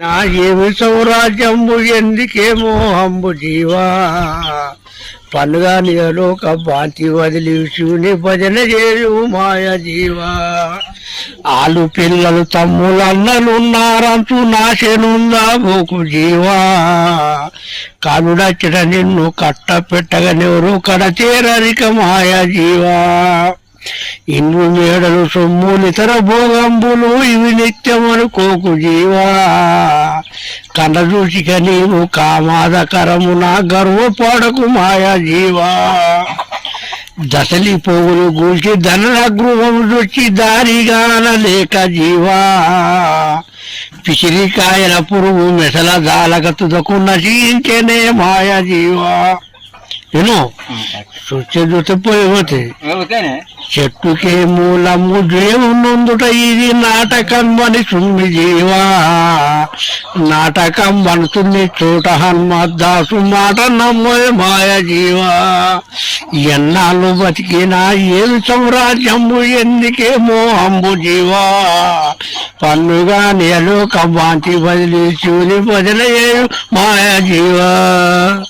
నా ఏమి సౌరాజ్యంబు ఎందుకేమో హంబు జీవా? పండుగ ఒక బాంతి వదిలి శివుని భజన చేయు మాయ జీవా? ఆలు పిల్లలు తమ్ములు అన్నలు నాశనుందా బోకు జీవా? కానుడచ్చట నిన్ను కట్ట పెట్టగనెవరు కడతేరరిక మాయ జీవా? ఇల్లు మేడలు సొమ్ములు ఇతర భోగంబులు ఇవి నిత్యమనుకోకు జీవా. కన్న చూసిక నీవు కామాదకరము నా గర్వపడకు మాయా జీవా. దశలి పోగులు గూల్చి ధన గృహం చూచి దారిగాన లేక జీవా. పిసిరికాయల పురుగు మెసల జాలక తుదకు నశించేనే మాయా జీవా. ఏనో చూస్తే చూస్తే పోయిపోతే చెట్టుకే మూలము దేవునుందుట ఇది నాటకం అని సుమ్మి జీవా. నాటకం అనుతుంది చోట హనుమద్దాసు మాట నమ్మోయ్ మాయ జీవా. ఎన్నాళ్ళు బతికినా ఏమి సామ్రాజ్యము ఎందుకే మోహంబు జీవా. పన్నుగా నేలు కబాంతి బదిలి శివుని బదిలే మాయ జీవా.